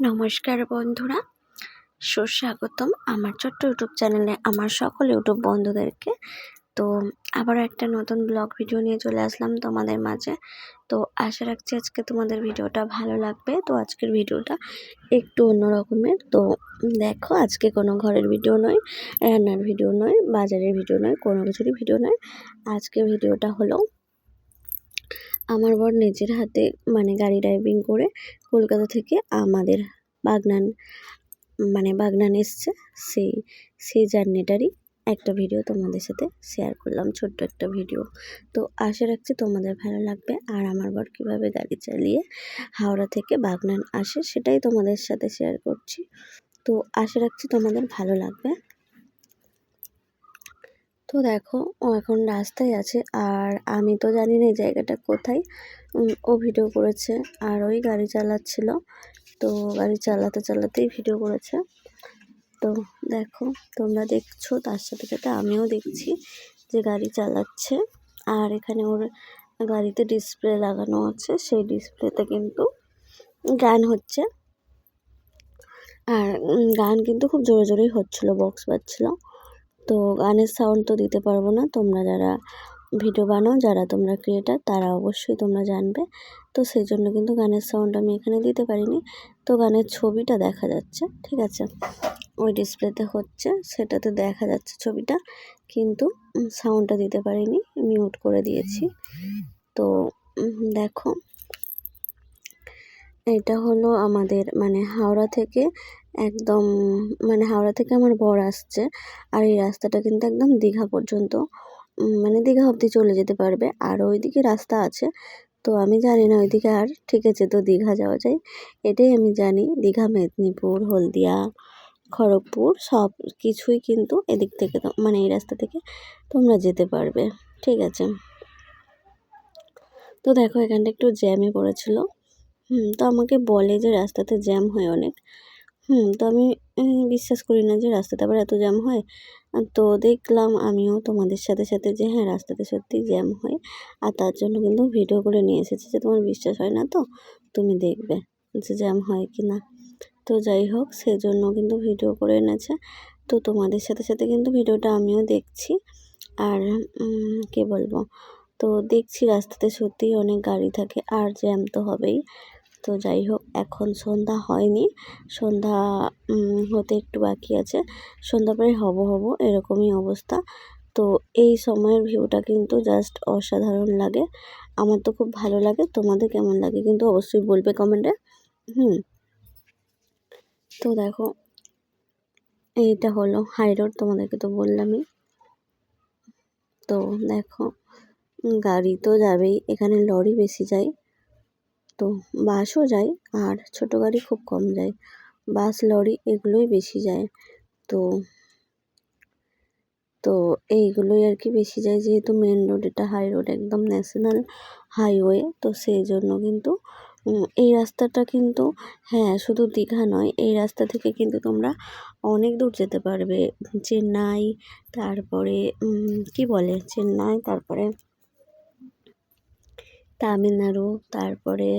নমস্কার বন্ধুরা। সুস্বাগতম আমার ছোট্ট ইউটিউব চ্যানেলে আমার সকল ইউটিউব বন্ধুদেরকে। তো আবার একটা নতুন ব্লগ ভিডিও নিয়ে চলে আসলাম তোমাদের মাঝে। তো আশা রাখছি আজকে তোমাদের ভিডিওটা ভালো লাগবে। তো আজকের ভিডিওটা একটু অন্য রকমের তো দেখো, আজকে কোনো ঘরের ভিডিও নয়, রান্নার ভিডিও নয়, বাজারের ভিডিও নয়, কোনো কিছুরই ভিডিও নয়। আজকে ভিডিওটা হলো আমার বর নিজের হাতে মানে গাড়ি ড্রাইভিং করে কলকাতা থেকে আমাদের বাগনান মানে বাগনান এসছে। সেই সেই জার্নিটারই একটা ভিডিও তোমাদের সাথে শেয়ার করলাম, ছোট্ট একটা ভিডিও তো আশা রাখছি তোমাদের ভালো লাগবে। আর আমার বর কীভাবে গাড়ি চালিয়ে হাওড়া থেকে বাগনান আসে সেটাই তোমাদের সাথে শেয়ার করছি। তো আশা রাখছি তোমাদের ভালো লাগবে। তো দেখো, ও এখন রাস্তায় আছে আর আমি তো জানি না এই জায়গাটা কোথায়। ও ভিডিও করেছে আর ওই গাড়ি চালাচ্ছিল। তো গাড়ি চালাতে চালাতেই ভিডিও করেছে। তো দেখো, তোমরা দেখছ, তার সাথে সাথে আমিও দেখছি যে গাড়ি চালাচ্ছে। আর এখানে ওর গাড়িতে ডিসপ্লে লাগানো আছে, সেই ডিসপ্লেতে কিন্তু গান হচ্ছে। আর গান কিন্তু খুব জোরে জোরেই হচ্ছিল বক্স বাজছিলো। তো গানের সাউন্ড তো দিতে পারব না। তোমরা যারা ভিডিও বানাও, যারা তোমরা ক্রিয়েটার তারা অবশ্যই তোমরা জানবে। তো সেই জন্য কিন্তু গানের সাউন্ড আমি এখানে দিতে পারিনি। তো গানের ছবিটা দেখা যাচ্ছে, ঠিক আছে? ওই ডিসপ্লেতে হচ্ছে, সেটাতে দেখা যাচ্ছে ছবিটা। কিন্তু সাউন্ডটা দিতে পারিনি মিউট করে দিয়েছি। তো দেখো। এটা হলো আমাদের মানে হাওড়া থেকে একদম মানে হাওড়া থেকে আমার বর আসছে আর এই রাস্তাটা কিন্তু একদম দীঘা পর্যন্ত। মানে দীঘা অবধি চলে যেতে পারবে। আর ওইদিকে রাস্তা আছে, তো আমি জানি না ওইদিকে আর ঠিক আছে তো দীঘা যাওয়া যায়। এটাই আমি জানি, দীঘা, মেদিনীপুর, হলদিয়া, খড়গপুর সব কিছুই কিন্তু এদিক থেকে মানে এই রাস্তা থেকে তোমরা যেতে পারবে। ঠিক আছে। তো দেখো এখানটা একটু জ্যামে পড়েছিল। হুম, তো আমাকে বলে যে রাস্তাতে জ্যাম হয় অনেক। হুম, তো আমি বিশ্বাস করি না যে রাস্তাতে আবার এত জ্যাম হয়। তো দেখলাম আমিও তোমাদের সাথে সাথে যে হ্যাঁ রাস্তাতে সত্যি জ্যাম হয়। আর তার জন্য কিন্তু ভিডিও করে নিয়ে এসেছি যে তোমার বিশ্বাস হয় না তো? তুমি দেখবে যে জ্যাম হয় কি না। তো যাই হোক, সেজন্য কিন্তু ভিডিও করে এনেছে। তো তোমাদের সাথে সাথে কিন্তু ভিডিওটা আমিও দেখছি। আর কে বলব? তো দেখছি রাস্তাতে সত্যিই অনেক গাড়ি থাকে, আর জ্যাম তো হবেই। তো যাই হোক, এখন সন্ধ্যা হয়নি। সন্ধ্যা হতে একটু বাকি আছে। সন্ধ্যা প্রায় হব হব, এরকমই অবস্থা। তো এই সময়ের ভিউটা কিন্তু জাস্ট অসাধারণ লাগে। আমার তো খুব ভালো লাগে। তোমাদের কেমন লাগে কিন্তু অবশ্যই বলবে কমেন্টে হুম। তো দেখো, এইটা হলো হাই রোড তোমাদেরকে তো বললামই। তো দেখো গাড়ি তো যাবেই। এখানে লরি বেশি যায়। তো বাসও যায় আর ছোটো গাড়ি খুব কম যায়। বাস, লরি এগুলোই বেশি যায়। তো তো এইগুলোই আর কি বেশি যায় যেহেতু মেন রোড এটা হাই রোড একদম ন্যাশনাল হাইওয়ে তো সেই জন্য কিন্তু এই রাস্তাটা কিন্তু হ্যাঁ শুধু দীঘা নয়, এই রাস্তা থেকে কিন্তু তোমরা অনেক দূর যেতে পারবে। চেন্নাই, তারপরে কি বলে? চেন্নাই, তারপরে তামিলনাড়ু, তারপরে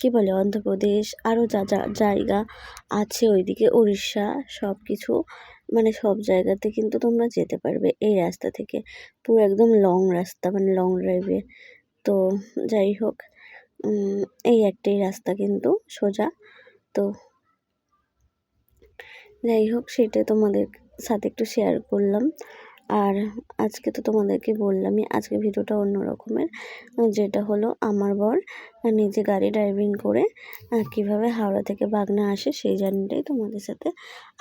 কী বলে, অন্ধ্রপ্রদেশ, আরও যা যা, জায়গা আছে ওইদিকে, উড়িষ্যা সব কিছু মানে সব জায়গাতে কিন্তু তোমরা যেতে পারবে এই রাস্তা থেকে। পুরো একদম লং রাস্তা মানে লং ড্রাইভে তো যাই হোক এই একটাই রাস্তা কিন্তু সোজা। তো যাই হোক, সেটা তোমাদের সাথে একটু শেয়ার করলাম। আর আজকে তো তোমাদেরকে বললামই আজকে ভিডিওটা অন্য রকমের যেটা হলো আমার বর নিজে গাড়ি ড্রাইভিং করে কীভাবে হাওড়া থেকে বাগনা আসে সেই জার্নিটাই তোমাদের সাথে,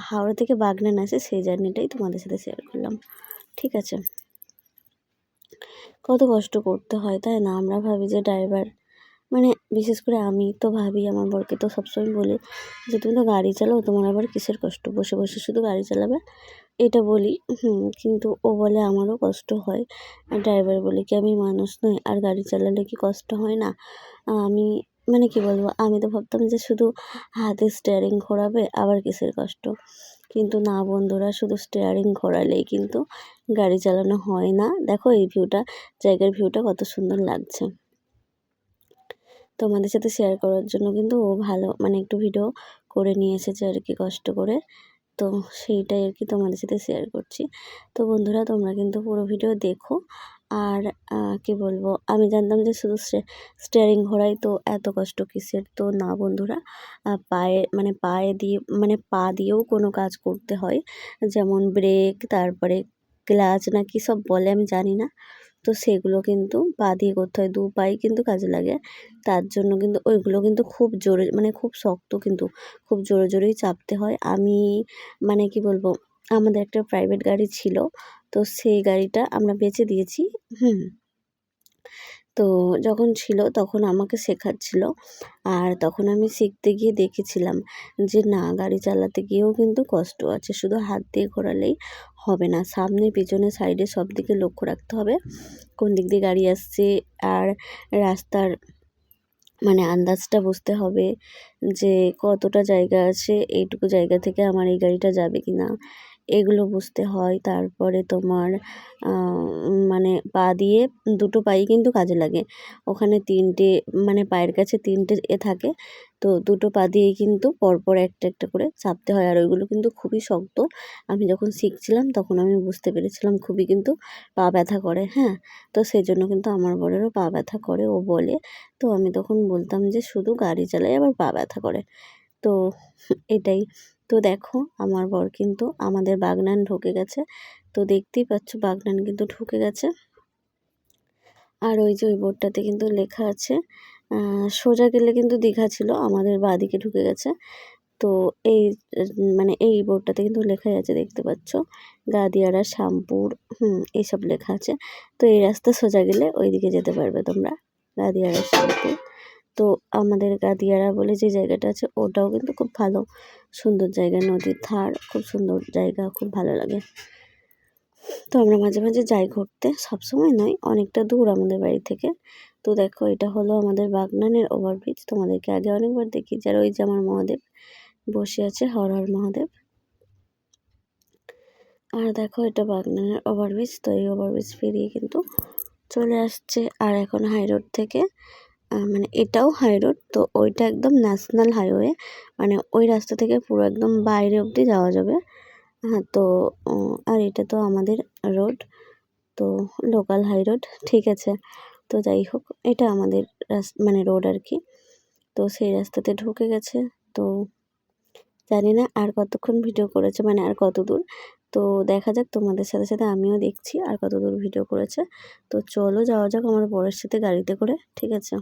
হাওড়া থেকে বাগনান আসে সেই জার্নিটাই তোমাদের সাথে শেয়ার করলাম, ঠিক আছে? কত কষ্ট করতে হয়, তাই না? আমরা ভাবি যে ড্রাইভার মানে বিশেষ করে আমি তো ভাবি, আমার বরকে তো সবসময় বলি যে, তুমি তো গাড়ি চালাও, তোমার আবার কিসের কষ্ট? বসে বসে শুধু গাড়ি চালাবে? এটা বলি, হুম, কিন্তু ও বলে আমারও কষ্ট হয়। আর ড্রাইভার বলে কি, আমি মানুষ নই, আর গাড়ি চালালে কি কষ্ট হয় না? আমি মানে কি বলব, আমি তো ভাবতাম যে শুধু হাতে স্টিয়ারিং ঘোরাবে আবার কিসের কষ্ট? কিন্তু না বন্ধুরা, শুধু স্টিয়ারিং ঘোরালেই কিন্তু গাড়ি চালানো হয় না। দেখো এই ভিউটা জায়গার ভিউটা কত সুন্দর লাগছে। তোমাদের সাথে শেয়ার করার জন্য কিন্তু ও ভালো মানে একটু ভিডিও করে নিয়ে এসেছে আর কি কষ্ট করে। তো সেইটাই আর কি তোমাদের সাথে শেয়ার করছি। তো বন্ধুরা, তোমরা কিন্তু পুরো ভিডিও দেখো। আর কি বলব, আমি জানতাম যে শুধু স্টিয়ারিং ঘোরাই তো এত কষ্ট কিসের? তো না বন্ধুরা পায়ে মানে পায়ে দিয়ে মানে পা দিয়েও কোনো কাজ করতে হয়। যেমন ব্রেক তারপরে ক্লাচ না কি সব বলে, আমি জানি না। তো সেগুলো কিন্তু পা দিয়ে করতে হয়, দু পাই কিন্তু কাজে লাগে। তার জন্য কিন্তু ওইগুলো কিন্তু খুব জোরে মানে খুব শক্ত কিন্তু, খুব জোরে জোরেই চাপতে হয়। আমি মানে কি বলব, আমাদের একটা প্রাইভেট গাড়ি ছিল, তো সেই গাড়িটা আমরা বেচে দিয়েছি, হুম। তো যখন ছিল তখন আমাকে শেখাচ্ছিল, আর তখন আমি শিখতে গিয়ে দেখেছিলাম যে না, গাড়ি চালাতে গিয়েও কিন্তু কষ্ট আছে, শুধু হাত দিয়ে ঘোরালেই হবে না। সামনে পেছনে সাইডে সব দিকে লক্ষ্য রাখতে হবে। কোন দিক দিয়ে গাড়ি আসছে আর রাস্তার মানে আন্দাজটা বুঝতে হবে যে কতটা জায়গা আছে, এইটুকু জায়গা থেকে আমার এই গাড়িটা যাবে কি না এগুলো বুঝতে হয়। তারপরে তোমার মানে পা দিয়ে দুটো পাই কিন্তু কাজে লাগে। ওখানে তিনটে মানে পায়ের কাছে তিনটে এ থাকে। তো দুটো পা দিয়েই কিন্তু পরপর একটা একটা করে চাপতে হয়। আর ওইগুলো কিন্তু খুবই শক্ত। আমি যখন শিখছিলাম তখন আমি বুঝতে পেরেছিলাম খুবই কিন্তু পা ব্যথা করে হ্যাঁ? তো সেই জন্য কিন্তু আমার বরেরও পা ব্যথা করে, ও বলে। তো আমি তখন বলতাম যে, শুধু গাড়ি চালাই আবার পা ব্যথা করে। তো এটাই। তো দেখো, আমার বর কিন্তু আমাদের বাগনান ঢুকে গেছে। তো দেখতেই পাচ্ছ বাগনান কিন্তু ঢুকে গেছে। আর ওই যে ওই বোর্ডটাতে কিন্তু লেখা আছে সোজা গেলে কিন্তু দীঘা ছিল, আমাদের বাদিকে ঢুকে গেছে। তো এই মানে এই বোর্ডটাতে কিন্তু লেখাই আছে, দেখতে পাচ্ছ। গাদিয়ারা, শ্যামপুর, হুম, এইসব লেখা আছে। তো এই রাস্তা সোজা গেলে ওইদিকে যেতে পারবে তোমরা, গাদিয়ারা, শ্যামপুর। তো আমাদের গাদিয়ারা বলে যে জায়গাটা আছে ওটাও কিন্তু খুব ভালো। সুন্দর জায়গা, নদীর ধার, খুব সুন্দর জায়গা, খুব ভালো লাগে। তো আমরা মাঝে মাঝে যাই ঘুরতে, সবসময় নয়, অনেকটা দূর আমাদের বাড়ি থেকে। তো দেখো এটা হলো আমাদের বাগনানের ওভারব্রিজ তোমাদেরকে আগে অনেকবার দেখি যারা ওই যে আমার মহাদেব বসে আছে, হর হর মহাদেব। আর দেখো এটা বাগনানের ওভারব্রিজ তো এই ওভারব্রিজ পেরিয়ে কিন্তু চলে আসছে। আর এখন হাই রোড থেকে মানে এটাও হাই রোড তো ওইটা একদম ন্যাশনাল হাইওয়ে মানে ওই রাস্তা থেকে পুরো একদম বাইরে অবধি যাওয়া যাবে। হ্যাঁ তো আর এটা তো আমাদের রোড তো লোকাল হাই রোড ঠিক আছে। তো যাই হোক, এটা আমাদের মানে রোড আর কি। তো সেই রাস্তাতে ঢুকে গেছে, তো জানি না আর কতক্ষণ ভিডিও করেছে মানে আর কত দূর। তো দেখা যাক তোমাদের সাথে সাথে আমিও দেখছি আর কত দূর ভিডিও করেছে। তো চলো যাওয়া যাক আমার বরের সাথে গাড়িতে করে, ঠিক আছে?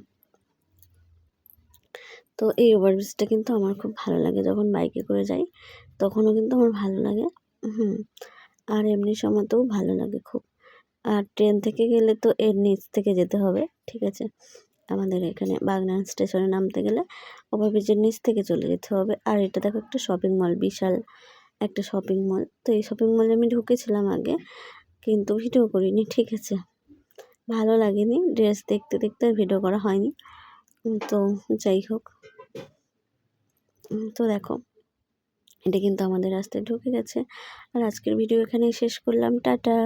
তো এই ওভারব্রিজটা কিন্তু আমার খুব ভালো লাগে যখন বাইকে করে যাই, তখনও কিন্তু আমার ভালো লাগে। হুম, আর এমনি সময়তেও ভালো লাগে খুব। আর ট্রেন থেকে গেলে তো এর নিচ থেকে যেতে হবে, ঠিক আছে? আমাদের এখানে বাগনান স্টেশনে নামতে গেলে ওভারব্রিজের নিচ থেকে চলে যেতে হবে। আর এটা দেখো একটা শপিং মল বিশাল একটা শপিং মল তো এই শপিং মলে আমি ঢুকেছিলাম আগে, কিন্তু ভিডিও করিনি, ঠিক আছে? ভালো লাগেনি ড্রেস দেখতে দেখতে ভিডিও করা হয়নি। তো যাই হোক। তো দেখো, এটা কিন্তু আমাদের রাস্তায় ঢুকে গেছে। আর আজকের ভিডিও এখানেই শেষ করলাম। টাটা।